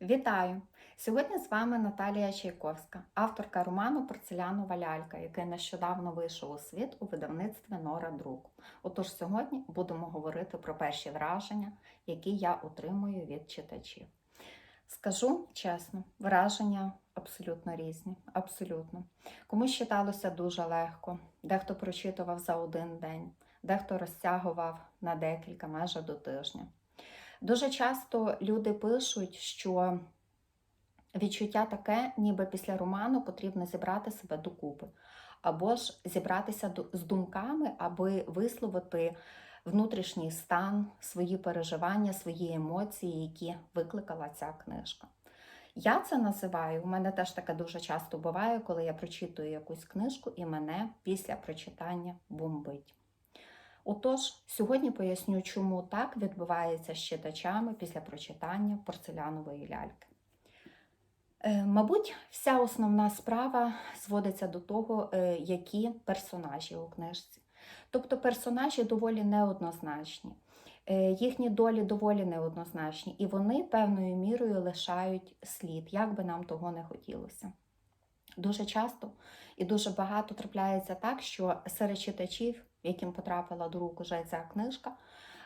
Вітаю! Сьогодні з вами Наталія Чайковська, авторка роману Порцелянова лялька, який нещодавно вийшов у світ у видавництві Нора Друк. Отож, сьогодні будемо говорити про перші враження, які я отримую від читачів. Скажу чесно, враження абсолютно різні. Абсолютно. Комусь читалося дуже легко, дехто прочитував за один день, дехто розтягував на декілька, майже до тижня. Дуже часто люди пишуть, що відчуття таке, ніби після роману потрібно зібрати себе докупи, або ж зібратися з думками, аби висловити внутрішній стан, свої переживання, свої емоції, які викликала ця книжка. Я це називаю, у мене теж таке дуже часто буває, коли я прочитую якусь книжку і мене після прочитання бомбить. Отож, сьогодні поясню, чому так відбувається з читачами після прочитання порцелянової ляльки. Е, Мабуть, вся основна справа зводиться до того, е, які персонажі у книжці. Тобто персонажі доволі неоднозначні, е, їхні долі доволі неоднозначні, і вони певною мірою лишають слід, як би нам того не хотілося. Дуже часто і дуже багато трапляється так, що серед читачів, яким потрапила до рук уже ця книжка,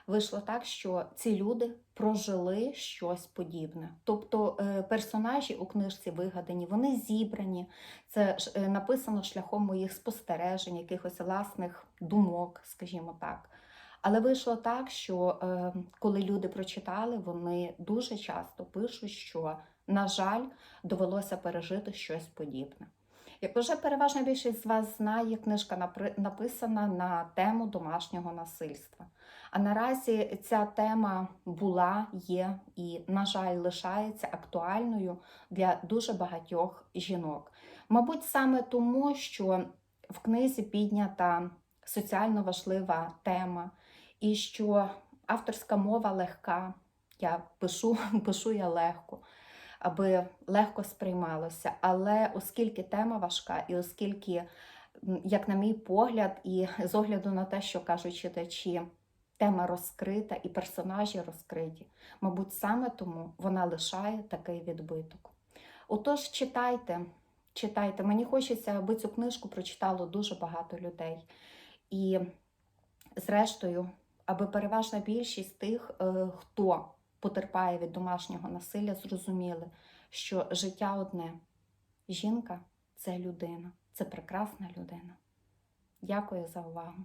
вийшло так, що ці люди прожили щось подібне. Тобто е, персонажі у книжці вигадані, вони зібрані, це е, написано шляхом моїх спостережень, якихось власних думок, скажімо так. Але вийшло так, що е, коли люди прочитали, вони дуже часто пишуть, що, на жаль, довелося пережити щось подібне. Як вже переважна більшість з вас знає, книжка написана на тему домашнього насильства. А наразі ця тема була, є і, на жаль, лишається актуальною для дуже багатьох жінок. Мабуть, саме тому, що в книзі піднята соціально важлива тема, і що авторська мова легка. Я пишу, пишу я легко аби легко сприймалося. Але оскільки тема важка, і оскільки, як на мій погляд, і з огляду на те, що кажуть читачі, тема розкрита і персонажі розкриті, мабуть, саме тому вона лишає такий відбиток. Отож, читайте, читайте. Мені хочеться, аби цю книжку прочитало дуже багато людей. І, зрештою, аби переважна більшість тих, е, хто потерпає від домашнього насилля, зрозуміли, що життя одне. Жінка це людина, це прекрасна людина. Дякую за увагу.